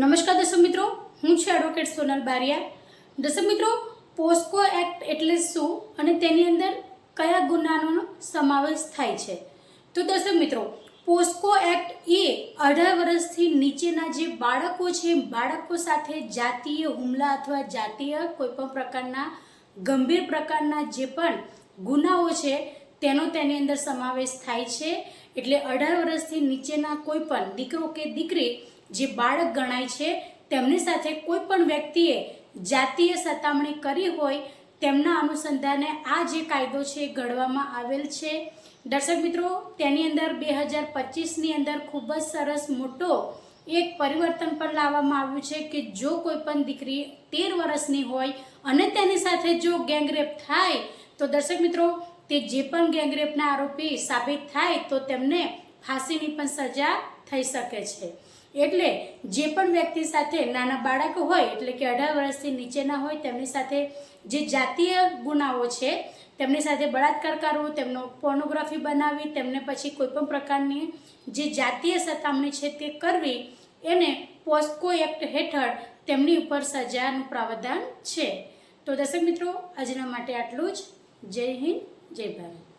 નમસ્કાર દર્શક મિત્રો, હું છું એડવોકેટ સોનલ બારિયા. દર્શક મિત્રો પોસ્કો એક્ટ એટલે શું અને તેની અંદર કયા ગુનાનો સમાવેશ થાય છે? તો દર્શક મિત્રો પોસ્કો એક્ટ એ અઢાર વર્ષથી નીચેના જે બાળકો છે, બાળકો સાથે જાતીય હુમલા અથવા જાતીય કોઈપણ પ્રકારના, ગંભીર પ્રકારના જે પણ ગુનાઓ છે, તેનો તેની અંદર સમાવેશ થાય છે. એટલે અઢાર વર્ષથી નીચેના કોઈ પણ દીકરો કે દીકરી જે બાળક ગણાય છે, તેમની સાથે કોઈ પણ વ્યક્તિએ જાતીય સતામણી કરી હોય, તેમના અનુસંધાને આ જે કાયદો છે ઘડવામાં આવેલ છે. દર્શક મિત્રો, તેની અંદર બે હજાર પચીસની અંદર ખૂબ જ સરસ મોટો એક પરિવર્તન પણ લાવવામાં આવ્યું છે કે જો કોઈ પણ દીકરી તેર વર્ષની હોય અને તેની સાથે જો ગેંગરેપ થાય, તો દર્શક મિત્રો, તે જે પણ ગેંગરેપના આરોપી સાબિત થાય, તો તેમને ફાંસીની પણ સજા થઈ શકે છે. એટલે જે પણ વ્યક્તિ સાથે નાના બાળકો હોય, એટલે કે અઢાર વર્ષથી નીચેના હોય, તેમની સાથે જે જાતીય ગુનાઓ છે, તેમની સાથે બળાત્કાર કરવો, તેમનો પોર્નોગ્રાફી બનાવવી, તેમને પછી કોઈપણ પ્રકારની જે જાતીય સતામણી છે તે કરવી, એને પોસ્કો એક્ટ હેઠળ તેમની ઉપર સજાનું પ્રાવધાન છે. તો દર્શક મિત્રો, આજના માટે આટલું જ. જય હિન્દ, જય ભારત.